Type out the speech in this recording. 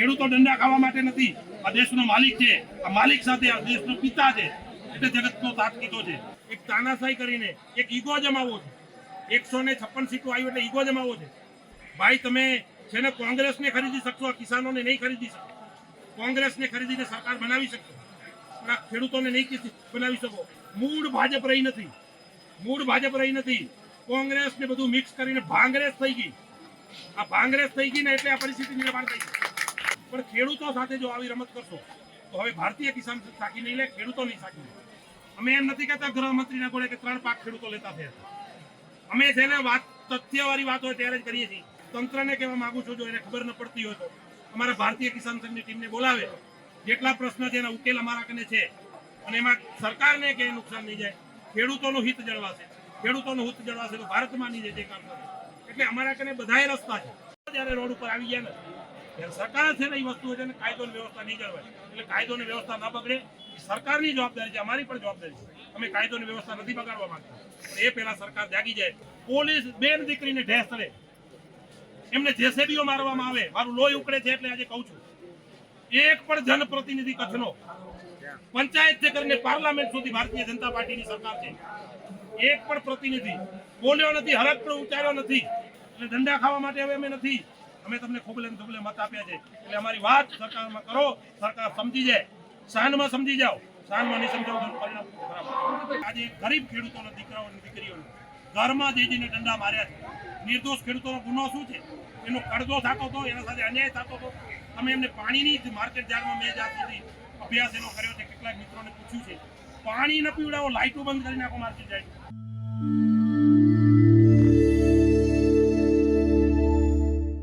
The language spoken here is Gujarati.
ખેડૂતો દંડા ખાવા માટે નથી. આ દેશનો માલિક છે. આ માલિક સાથે આ દેશનો પિતા છે. એટલે જગતનો સાથ છે. એક તાનાશાહી કરીને એક ઈગો જમાવો છે. એકસો ને છપ્પન સીટો આવ્યું એટલે ઈગો જમાવો છે. ભાઈ, તમે છે ને કોંગ્રેસને ખરીદી શકશો કિસાનોને નહીં ખરીદી શકો કોંગ્રેસને ખરીદીને સરકાર બનાવી શકશો. પણ આ ખેડૂતોને નહીં બનાવી શકો. મૂળ ભાજપ રહી નથી. મૂળ ભાજપ રહી નથી. કોંગ્રેસ ને બધું મિક્સ કરીને ભાંગ્રેસ થઈ ગઈ. આ ભાંગ્રેસ થઈ ગઈ ને એટલે આ પરિસ્થિતિ નિર્માણ થઈ પણ ખેડૂતો સાથે જો આવી રમત કરશો, તો હવે ભારતીય કિસાન સાકી નહીં લે ખેડૂતો નહીં. સાકી લે અમે એમ નથી કહેતા ગૃહમંત્રીના ગોળે કે ત્રણ પાક ખેડૂતો લેતા થયા અમે છે ને વાત, તથ્યવાળી વાત હોય ત્યારે જ કરીએ છીએ. તંત્રને કહેવા માંગુ છું, જો એને ખબર ન પડતી હોય તો. અમારા ભારતીય કિસાન સંઘની ટીમને બોલાવે. જેટલા પ્રશ્ન છે એના ઉકેલ અમારા કને છે. અને એમાં સરકારને કે નુકસાન નહીં જાય. ખેડૂતોનું હિત જળવાશે. ખેડૂતોનું હિત જળવાશે તો ભારતમાં નહીં જાય જે કામ કરે. એટલે અમારા કને બધાય રસ્તા છે. જ્યારે રોડ ઉપર આવી ગયા ને સરકાર છે ને એ વસ્તુ છે કાયદો વ્યવસ્થા નહીં જળવાય. એટલે કાયદો વ્યવસ્થા ના બગડે સરકારની જવાબદારી છે, અમારી પણ જવાબદારી છે. અમે કાયદો વ્યવસ્થા નથી બગાડવા માંગતા. એ પહેલા સરકાર જાગી જાય. પોલીસ બેન દીકરીને ઢેસ કરે એમને જેસેબીઓ મારવામાં આવે. મારું લોહી ઉકળે છે એટલે આજે કહું છું. એક પણ જનપ્રતિનિધિ કચ્છનો. પંચાયતથી કરીને પાર્લામેન્ટ સુધી ભારતીય જનતા પાર્ટીની સરકાર છે. એક પણ પ્રતિનિધિ બોલ્યો નથી હરક પણ ઉચ્ચાર્યો નથી. એટલે દંડા ખાવા માટે હવે અમે નથી. અમે તમને ખોબલે ધોબલે મત આપ્યા છે. એટલે અમારી વાત સરકારમાં કરો, સરકાર સમજી જાય. શાનમાં સમજી જાઓ. શાનમાં નહીં સમજાવો પરિણામ આજે ગરીબ ખેડૂતોના દીકરાઓ દીકરીઓને ઘરમાં દેજીને દંડા માર્યા છે. નિર્દોષ ખેડૂતોનો ગુનો શું છે? એનો કડદો થતો હતો એના સાથે અન્યાય થતો હતો તમે એમને પાણીની માર્કેટ જારમાં મેં જ્યાં સુધી અભ્યાસ એનો કર્યો છે. કેટલાક મિત્રોને પૂછ્યું છે. પાણી ન પીવડાવો લાઇટો બંધ કરી નાખો, માર્કેટ યાર્ડ